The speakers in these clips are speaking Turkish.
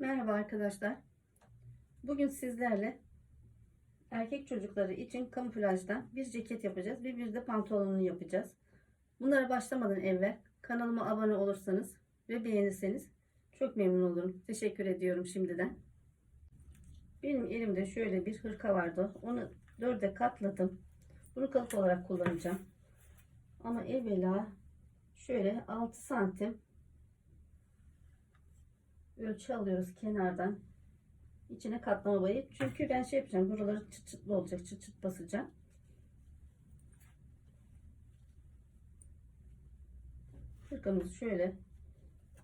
Merhaba arkadaşlar. Bugün sizlerle erkek çocukları için kamuflajdan bir ceket yapacağız ve bir de pantolonunu yapacağız. Bunlara başlamadan evvel kanalıma abone olursanız ve beğenirseniz çok memnun olurum. Teşekkür ediyorum şimdiden. Benim elimde şöyle bir hırka vardı. Onu dörde katladım. Bunu kalıp olarak kullanacağım. Ama evvela şöyle 6 santim ölçü alıyoruz kenardan. İçine katlama bayı. Çünkü ben şey yapacağım. Buraları çıt çıtlı olacak. Çıt çıt basacağım. Hırkamızı şöyle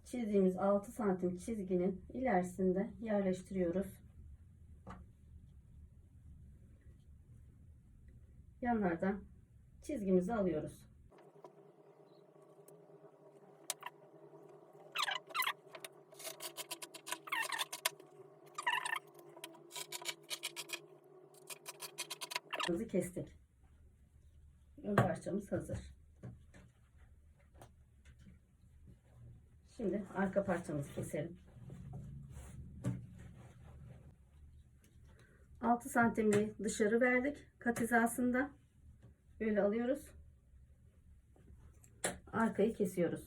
çizdiğimiz 6 santim çizginin ilerisinde yerleştiriyoruz. Yanlardan çizgimizi alıyoruz. Hızı kestik. Ön parçamız hazır. Şimdi arka parçamızı keselim. 6 santimli dışarı verdik. Kat hizasında. Böyle alıyoruz. Arkayı kesiyoruz.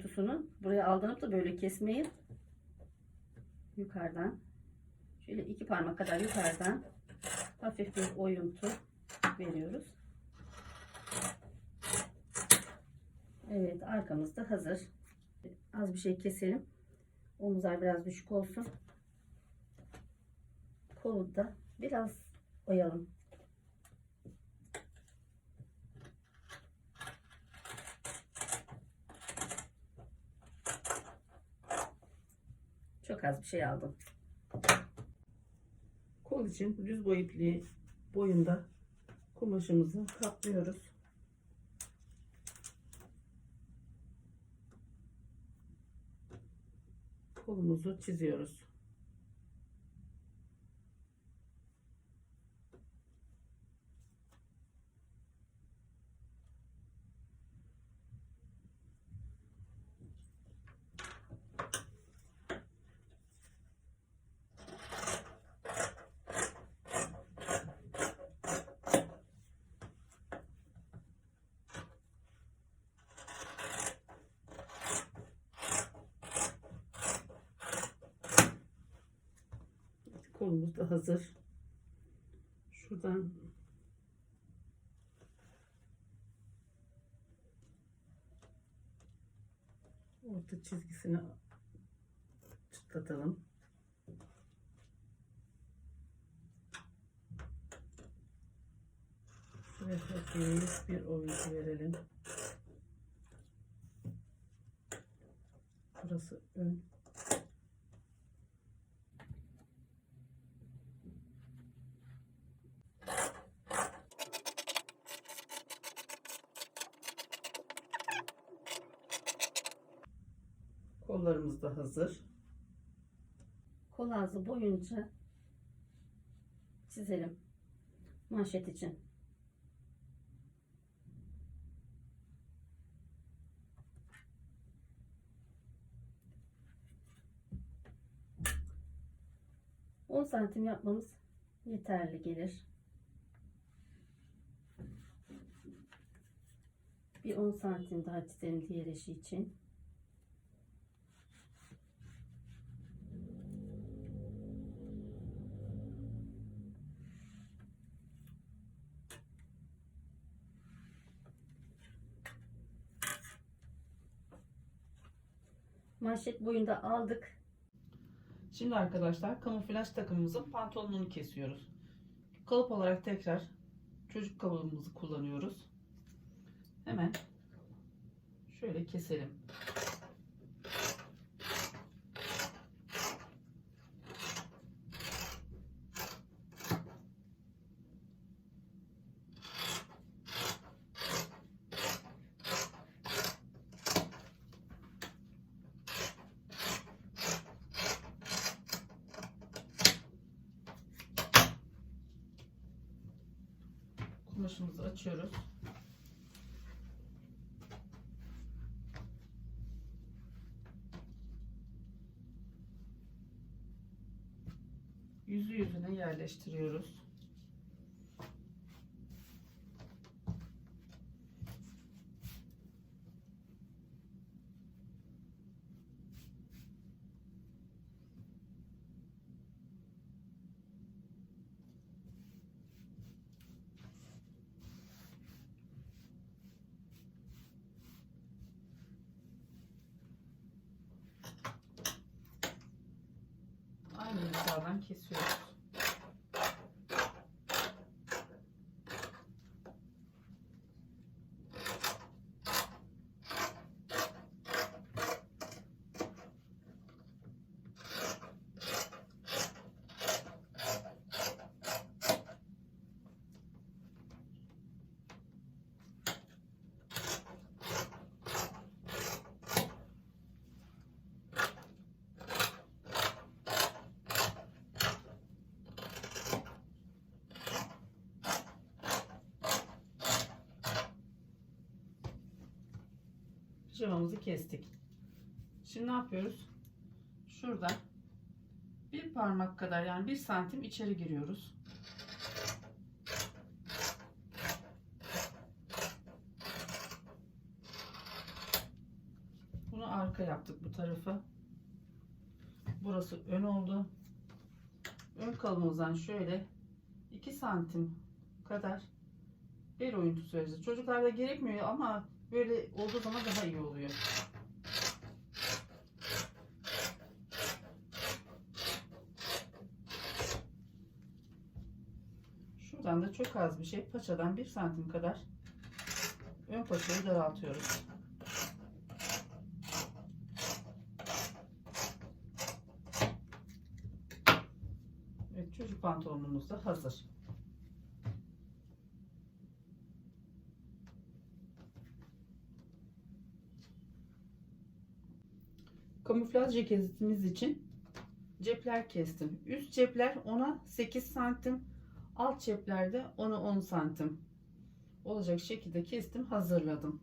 Yako oyuntusunu buraya aldırıp da böyle kesmeyin. Yukarıdan şöyle iki parmak kadar yukarıdan hafif bir oyuntu veriyoruz. Evet arkamız da hazır. Az bir şey keselim. Omuzlar biraz düşük olsun. Kolu da biraz oyalım. Çok az bir şey aldım. Kol için düz boy ipliği boyunda kumaşımızı katlıyoruz. Kolumuzu çiziyoruz. Kolumuz da hazır. Şuradan orta çizgisini çıtlatalım. Hafif bir oyuncu verelim. Burası ön. Kollarımız da hazır. Kol ağzı boyunca çizelim. Manşet için. On santim yapmamız yeterli gelir. Bir 10 santim daha çizelim diğer eşi için. Manşet boyunda aldık. Şimdi arkadaşlar kamuflaj takımımızın pantolonunu kesiyoruz. Kalıp olarak tekrar çocuk kalıbımızı kullanıyoruz. Hemen şöyle keselim. Kumaşımızı açıyoruz. Yüzü yüzüne yerleştiriyoruz. Hizadan kesiyoruz. Pijamamızı kestik. Şimdi ne yapıyoruz? Şuradan bir parmak kadar yani bir santim içeri giriyoruz. Bunu arka yaptık bu tarafı. Burası ön oldu. Ön kalımızdan şöyle 2 santim kadar bir oyuntu süreci. Çocuklarda gerekmiyor ama böyle olduğu zaman daha iyi oluyor. Şuradan da çok az bir şey paçadan bir santim kadar ön paçayı daraltıyoruz. Evet çocuk pantolonumuz da hazır. Kamuflaj ceketimiz için cepler kestim. Üst cepler 10'a 8 santim. Alt ceplerde 10'a 10 santim. Olacak şekilde kestim hazırladım.